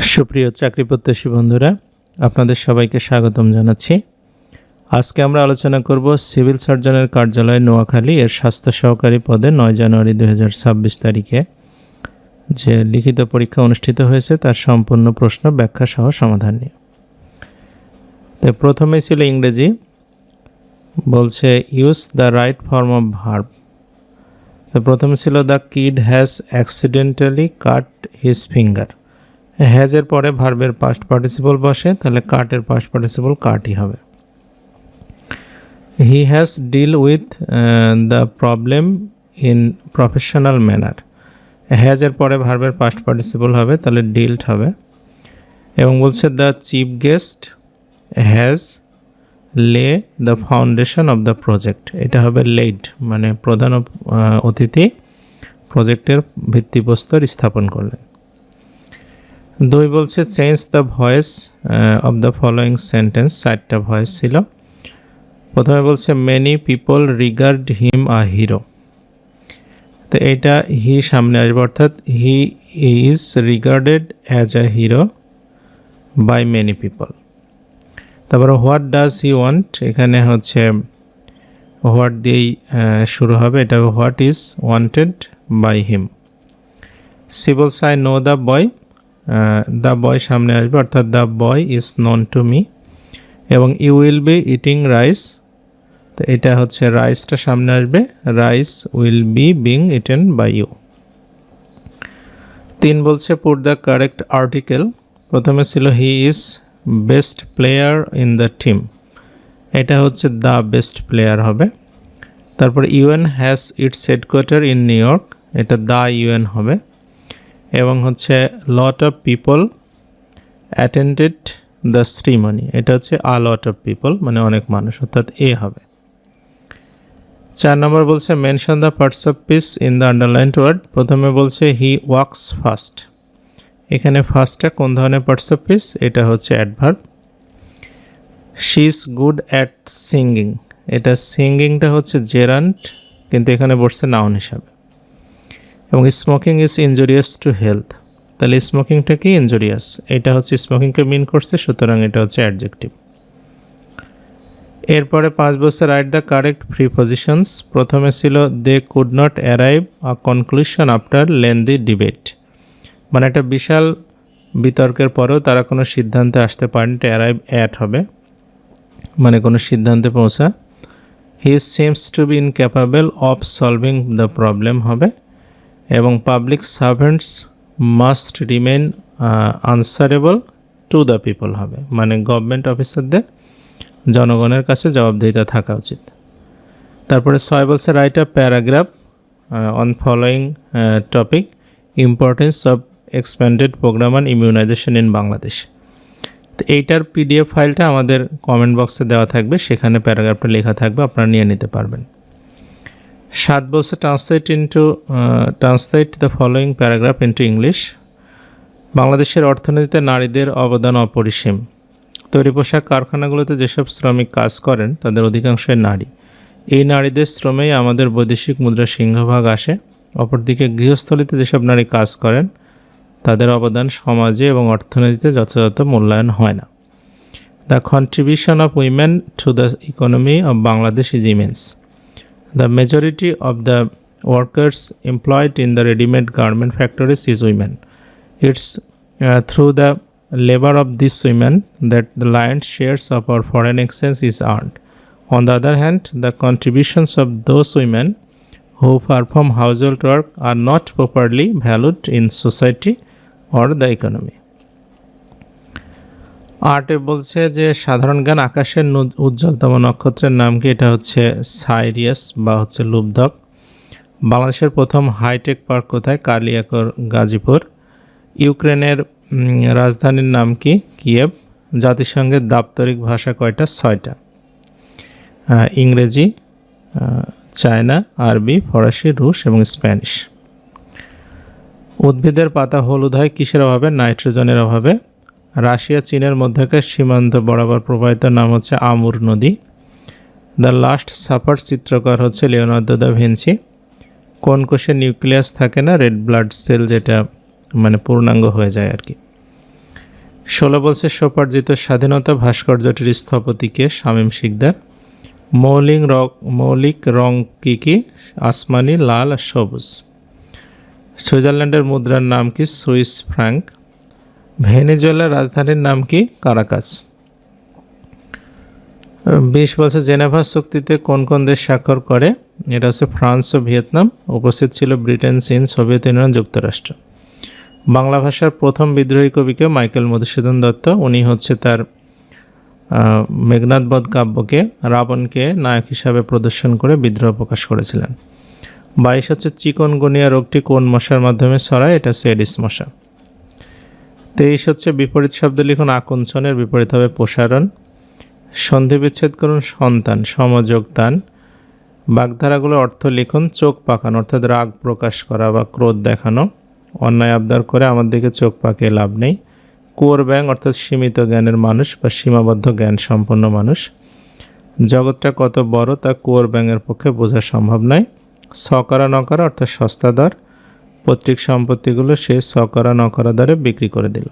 সুপ্রিয় চাকরি প্রত্যাশী বন্ধুরা, আপনাদের সবাইকে স্বাগতম জানাচ্ছি। আজকে আমরা আলোচনা করব সিভিল সার্জনের কার্যালয় নোয়াখালী এর স্বাস্থ্য সহকারী পদে নয় জানুয়ারি দু হাজার ছাব্বিশ তারিখে। যে লিখিত পরীক্ষা অনুষ্ঠিত হয়েছে, তার সম্পূর্ণ প্রশ্ন ব্যাখ্যা সহ সমাধান নিয়ে। তো প্রথমেই ছিল ইংরেজি। বলছে use the right form of verb তো প্রথমে ছিল the kid has accidentally cut his finger হ্যাজের পরে ভার্বের পাস্ট পার্টিসিপল বসে তাহলে কাটের পাস্ট পার্টিসিপল কাটই হবে। He has deal with the problem in professional manner হ্যাজের পরে ভার্বের পাস্ট পার্টিসিপল হবে তাহলে ডিল্ট হবে। এবং বলছে the chief guest has lay the foundation of the project এটা হবে লেড মানে প্রধান আহ, অতিথি প্রজেক্টের ভিত্তিপ্রস্তর স্থাপন করলেন। দুই বলছে change the voice of the following sentence চারটা ভয়েস ছিল। প্রথমে বলছে many people regard him a hero তো এটা হি সামনে আসবে, অর্থাৎ he is regarded as a hero by many people তারপরে হোয়াট ডাজ হি ওয়ান্ট এখানে হচ্ছে হোয়াট দিয়েই শুরু হবে। এটা what is wanted by him Sibal I know the boy the boy সামনে আসবে, অর্থাৎ the boy is known to me এবং you will be eating rice তো এটা হচ্ছে রাইসটা সামনে আসবে rice will be being eaten by you তিন বলছে পুট দ্য কারেক্ট আর্টিকেল প্রথমে ছিল he is best player in the team এটা হচ্ছে দ্য বেস্ট প্লেয়ার হবে, তারপর UN has its headquarter in New York এটা দ্য ইউএন হবে এবং হচ্ছে lot of people attended the ceremony এটা হচ্ছে আ লট অফ পিপল মানে অনেক মানুষ, অর্থাৎ এ হবে। চার নম্বর বলছে mention the parts of speech in the underlined word প্রথমে বলছে হি ওয়ার্কস ফার্স্ট এখানে ফার্স্টটা কোন ধরনের পার্টস অফ পিস এটা হচ্ছে adverb she is good at singing এটা সিঙ্গিংটা হচ্ছে জেরান্ট কিন্তু এখানে বসছে নাউন হিসাবে। এবং smoking is injurious to health তাহলে স্মোকিংটা কি? ইনজুরিয়াস এটা হচ্ছে স্মোকিংকে মিন করছে, সুতরাং এটা হচ্ছে অ্যাডজেক্টিভ এরপরে পাঁচ বছর write the correct prepositions প্রথমে ছিল they could not arrive a conclusion after lengthy debate মানে একটা বিশাল বিতর্কের পরেও তারা কোনো সিদ্ধান্তে আসতে পারেন অ্যারাইভ অ্যাট হবে। মানে কোনো সিদ্ধান্তে পৌঁছা। He seems to be incapable of solving the problem হবে। এবং public servants must remain answerable to the people হবে। মানে গভর্নমেন্ট অফিসারদের জনগণের কাছে জবাবদিহিতা থাকা উচিত। তারপরে ছয় বলছে write a paragraph on following topic importance of expanded programme on immunization in Bangladesh তো এইটার পিডিএফ ফাইলটা আমাদের কমেন্ট বক্সে দেওয়া থাকবে, সেখানে প্যারাগ্রাফটা লেখা থাকবে, আপনারা নিয়ে নিতে পারবেন। সাত বছর translate into translate the following paragraph into English বাংলাদেশের অর্থনীতিতে নারীদের অবদান অপরিসীম। তৈরি পোশাক কারখানাগুলোতে যেসব শ্রমিক কাজ করেন, তাদের অধিকাংশই নারী। এই নারীদের শ্রমেই আমাদের বৈদেশিক মুদ্রা সিংহভাগ আসে। অপরদিকে গৃহস্থলীতে যেসব নারী কাজ করেন, তাদের অবদান সমাজে এবং অর্থনীতিতে যথাযথ মূল্যায়ন হয় না। The contribution of women to the economy of Bangladesh is immense The majority of the workers employed in the ready-made garment factories is women. It's uh, through the labor of these women that the lion's shares of our foreign exchange is earned. On the other hand, the contributions of those women who perform household work are not properly valued in society or the economy. আর্টে বলছে যে সাধারণ জ্ঞান আকাশের উজ্জ্বলতম নক্ষত্রের নাম কি? এটা হচ্ছে সাইরিয়াস বা হচ্ছে লুবধক। বাংলাদেশের প্রথম হাইটেক পার্ক কোথায়? কালিয়াকর, গাজীপুর। ইউক্রেনের রাজধানীর নাম কি? কিয়েভ। জাতিসংঘের দাপ্তরিক ভাষা কয়টা? ছয়টা। ইংরেজি চায়না, আরবি, ফরাসি, রুশ এবং স্প্যানিশ। উদ্ভিদের পাতা হলুদ হয়, কিসের অভাবে? নাইট্রোজেনের অভাবে। রাশিয়া, চীনের মধ্যকার সীমান্ত বরাবর প্রবাহিত নাম হচ্ছে আমুর নদী। দ্য লাস্ট সাফার চিত্রকর হচ্ছে লিওনার্দো দা ভিঞ্চি কোন কোষে নিউক্লিয়াস থাকে না? রেড ব্লাড সেল যেটা মানে পূর্ণাঙ্গ হয়ে যায় আর কি। ষোলো বলছে সোপার্জিত স্বাধীনতা ভাস্কর্যটির স্থপতিকে শামীম শিকদার। মৌলিক রং মৌলিক রং কী কী? আসমানি, লাল আর সবুজ। সুইজারল্যান্ডের মুদ্রার নাম কি? Swiss franc. ভেনেজুয়েলার রাজধানীর নাম কি? কারাকাস। বিশ বছর জেনেভা চুক্তিতে কোন কোন দেশ স্বাক্ষর করে? এটা হচ্ছে ফ্রান্স ও ভিয়েতনাম। উপস্থিত ছিল ব্রিটেন, চীন, সোভিয়েত ইউনিয়ন, যুক্তরাষ্ট্র। বাংলা ভাষার প্রথম বিদ্রোহী কবিকে মাইকেল মধুসূদন দত্ত। উনি হচ্ছে তার মেঘনাথবধ কাব্যকে রাবণকে নায়ক হিসাবে প্রদর্শন করে বিদ্রোহ প্রকাশ করেছিলেন। বাইশ হচ্ছে চিকনগুনিয়া রোগটি কোন মশার মাধ্যমে ছড়ায়? এটা এডিস মশা। তেইশ হচ্ছে বিপরীত শব্দ লিখুন, আকুঞ্চনের বিপরীত হবে প্রসারণ। সন্ধি বিচ্ছেদ করুন, সন্তান সমযোগ দান বাগধারাগুলো অর্থ লিখুন, চোখ পাকানো, অর্থাৎ রাগ প্রকাশ করা বা ক্রোধ দেখানো। অন্যায় আবদার করে আমার দিকে চোখ পাকিয়ে লাভ নেই। কুয়োর ব্যাং অর্থাৎ সীমিত জ্ঞানের মানুষ বা সীমাবদ্ধ জ্ঞান সম্পন্ন মানুষ। জগৎটা কত বড় তা কুয়োর ব্যাঙের পক্ষে বোঝা সম্ভব নয়। সকারা নকারা, অর্থাৎ সস্তা দর পৈতৃক সম্পত্তিগুলো সে সকরা নকরা দরে বিক্রি করে দিল।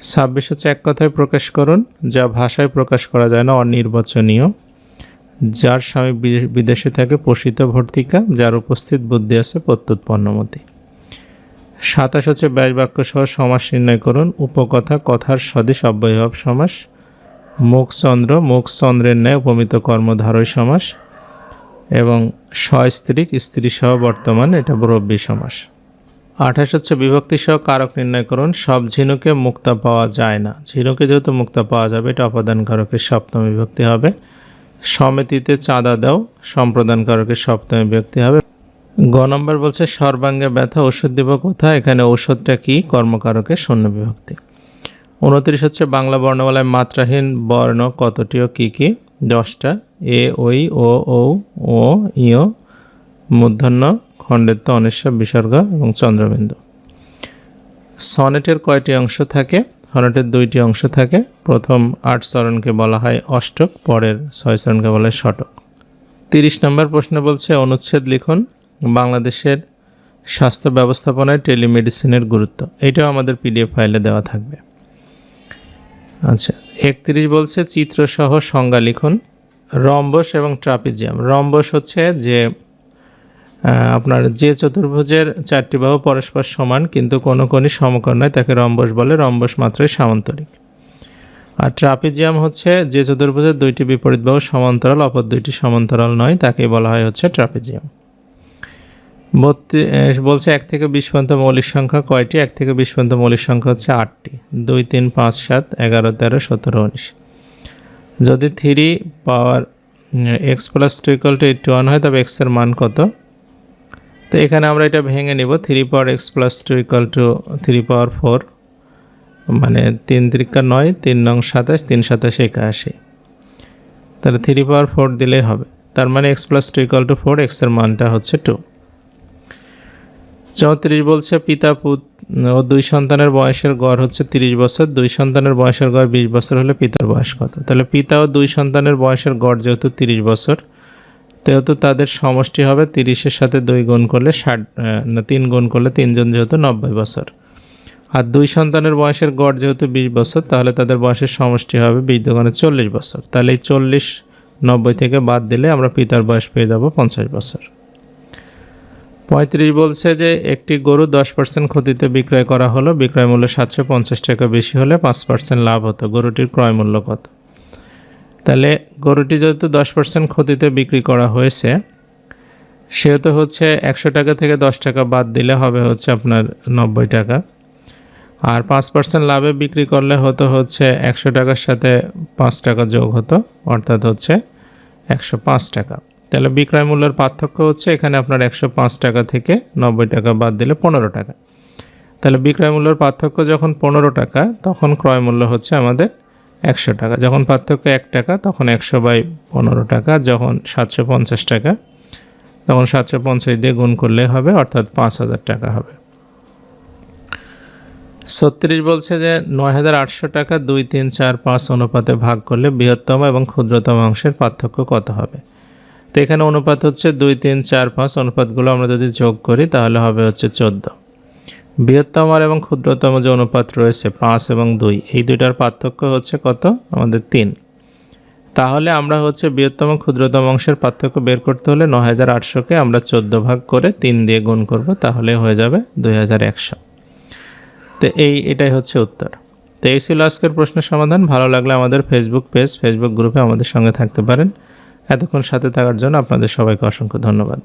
ছাব্বিশ হচ্ছে এক কথায় প্রকাশ করুন, যা ভাষায় প্রকাশ করা যায় না, অনির্বাচনীয়। যার স্বামী বিদেশে থাকে, পোষিত ভর্তিকা, যার উপস্থিত বুদ্ধি আছে প্রত্যুৎপন্নমতি। সাতাশ হচ্ছে ব্যাস বাক্য সহ সমাস নির্ণয় করুন, উপকথা, কথার স্বদেশ অব্যয়ভাব সমাস, মুখচন্দ্র, মুখচন্দ্রের ন্যায় উপমিত কর্মধারয় সমাস এবং সস্ত্রীক স্ত্রী সহ বর্তমান এটা রব্বী সমাস। আঠাশ হচ্ছে বিভক্তি সহ কারক নির্ণয় করুন, সব ঝিনুকে মুক্তা পাওয়া যায় না। ঝিনুকে যেহেতু মুক্তা পাওয়া যাবে, এটা অপাদান কারকের সপ্তম বিভক্তি হবে। সমিতিতে চাঁদা দাও, সম্প্রদান কারকের সপ্তম বিভক্তি হবে। গ নম্বর বলছে সর্বাঙ্গে ব্যথা, ওষুধ দিব কোথায়? এখানে ওষুধটা কি? কর্মকারকের শূন্য বিভক্তি। উনত্রিশ হচ্ছে বাংলা বর্ণমালায় মাত্রাহীন বর্ণ কতটি ও কী কী? দশটা। এ, ওই, ও ও ও, ইয় মূর্ধন্য খণ্ডেত্ব অনিশ্ব বিসর্গ এবং চন্দ্রবিন্দু। সনেটের কয়টি অংশ থাকে? সনেটের দুইটি অংশ থাকে। প্রথম আট চরণকে বলা হয় অষ্টক, পরের ছয় চরণকে বলা হয় শটক তিরিশ নম্বর প্রশ্ন বলছে, অনুচ্ছেদ লিখুন, বাংলাদেশের স্বাস্থ্য ব্যবস্থাপনায় টেলিমেডিসিনের গুরুত্ব। এটাও আমাদের পিডিএফ ফাইলে দেওয়া থাকবে। আচ্ছা একত্রিশ বলছে, চিত্রসহ সংজ্ঞা লিখুন। রম্বস এবং ট্রাপিজিয়াম। রম্বস হচ্ছে যে আপনার যে চতুর্ভুজের চারটি বাহু পরস্পর সমান, কিন্তু কোনো কোনই সমকর নয়, তাকে রম্বস বলে। রম্বস মাত্রই সামান্তরিক। আর ট্রাপিজিয়াম হচ্ছে যে চতুর্ভুজের দুইটি বিপরীত বাহু সমান্তরাল, অপর দুইটি সমান্তরাল নয়, তাকেই বলা হয় হচ্ছে ট্রাপিজিয়াম। বত্রিশ বলছে এক থেকে বিশ পর্যন্ত মৌলিক সংখ্যা কয়টি? এক থেকে বিশ পর্যন্ত মৌলিক সংখ্যা হচ্ছে আটটি। দুই, তিন, পাঁচ, সাত, এগারো, তেরো, সতেরো, উনিশ। যদি three power x plus two equal to eighty one হয়, তবে এক্সের মান কত? তো এখানে আমরা এটা ভেঙে নিব। Three power x plus two equal to three power four মানে তিন ত্রিকা নয়, তিন নং সাতাশ, তিন সাতাশ একাশি। তাহলে থ্রি পাওয়ার ফোর দিলেই হবে। তার মানে x plus two equal to four এক্সের মানটা হচ্ছে টু চৌত্রিশ বলছে পিতা, পুত ও দুই সন্তানের বয়সের গড় হচ্ছে তিরিশ বছর। দুই সন্তানের বয়সের গড় বিশ বছর হলে পিতার বয়স কত? তাহলে পিতা ও দুই সন্তানের বয়সের গড় যেহেতু তিরিশ বছর যেহেতু তাদের সমষ্টি হবে তিরিশের সাথে দুই গুণ করলে ষাট, না, তিন গুণ করলে তিনজন যেহেতু নব্বই বছর। আর দুই সন্তানের বয়সের গড় যেহেতু বিশ বছর, তাহলে তাদের বয়সের সমষ্টি হবে বিশ দোকানে চল্লিশ বছর। তাহলে এই চল্লিশ, নব্বই থেকে বাদ দিলে আমরা পিতার বয়স পেয়ে যাব পঞ্চাশ বছর। পঁয়ত্রিশ বলছে যে একটি গরু দশ পার্সেন্ট ক্ষতিতে বিক্রয় করা হলো, বিক্রয় মূল্য সাতশো পঞ্চাশ টাকা বেশি হলে পাঁচ পার্সেন্ট লাভ হতো। গরুটির ক্রয় মূল্য কত? তাহলে গরুটি যেহেতু দশ পার্সেন্ট ক্ষতিতে বিক্রি করা হয়েছে, সেহেতু হচ্ছে একশো টাকা থেকে দশ টাকা বাদ দিলে হবে হচ্ছে আপনার নব্বই টাকা। আর পাঁচ পার্সেন্ট লাভে বিক্রি করলে হতো হচ্ছে একশো টাকার সাথে পাঁচ টাকা যোগ হতো, অর্থাৎ হচ্ছে একশো পাঁচ টাকা। তাহলে বিক্রয় মূল্যের পার্থক্য হচ্ছে এখানে আপনার একশো পাঁচ টাকা থেকে নব্বই টাকা বাদ দিলে পনেরো টাকা। তাহলে বিক্রয় মূল্যের পার্থক্য যখন পনেরো টাকা, তখন ক্রয় মূল্য হচ্ছে আমাদের একশো টাকা। যখন পার্থক্য এক টাকা, তখন একশো বাই পনেরো টাকা, যখন সাতশো পঞ্চাশ টাকা, তখন সাতশো পঞ্চাশ দিয়ে গুণ করলে হবে, অর্থাৎ পাঁচ হাজার টাকা হবে। ছত্রিশ বলছে যে নয় হাজার আটশো টাকা দুই তিন চার পাঁচ অনুপাতে ভাগ করলে বৃহত্তম এবং ক্ষুদ্রতম অংশের পার্থক্য কত হবে? তো এখানে অনুপাত হচ্ছে দুই, তিন, চার, পাঁচ। অনুপাতগুলো আমরা যদি যোগ করি, তাহলে হবে হচ্ছে চোদ্দ। বৃহত্তম এবং ক্ষুদ্রতম যে অনুপাত রয়েছে, পাঁচ এবং দুই, এই দুইটার পার্থক্য হচ্ছে কত? আমাদের তিন। তাহলে আমরা হচ্ছে বৃহত্তম, ক্ষুদ্রতম অংশের পার্থক্য বের করতে হলে ন হাজার আটশোকে আমরা চোদ্দ ভাগ করে তিন দিয়ে গুণ করব, তাহলে হয়ে যাবে দুই হাজার একশো। তো এই, এটাই হচ্ছে উত্তর। তো এই ছিল আজকের প্রশ্নের সমাধান। ভালো লাগলে আমাদের ফেসবুক পেজ ফেসবুক গ্রুপে আমাদের সঙ্গে থাকতে পারেন। এতক্ষণ সাথে থাকার জন্য আপনাদের সবাইকে অসংখ্য ধন্যবাদ।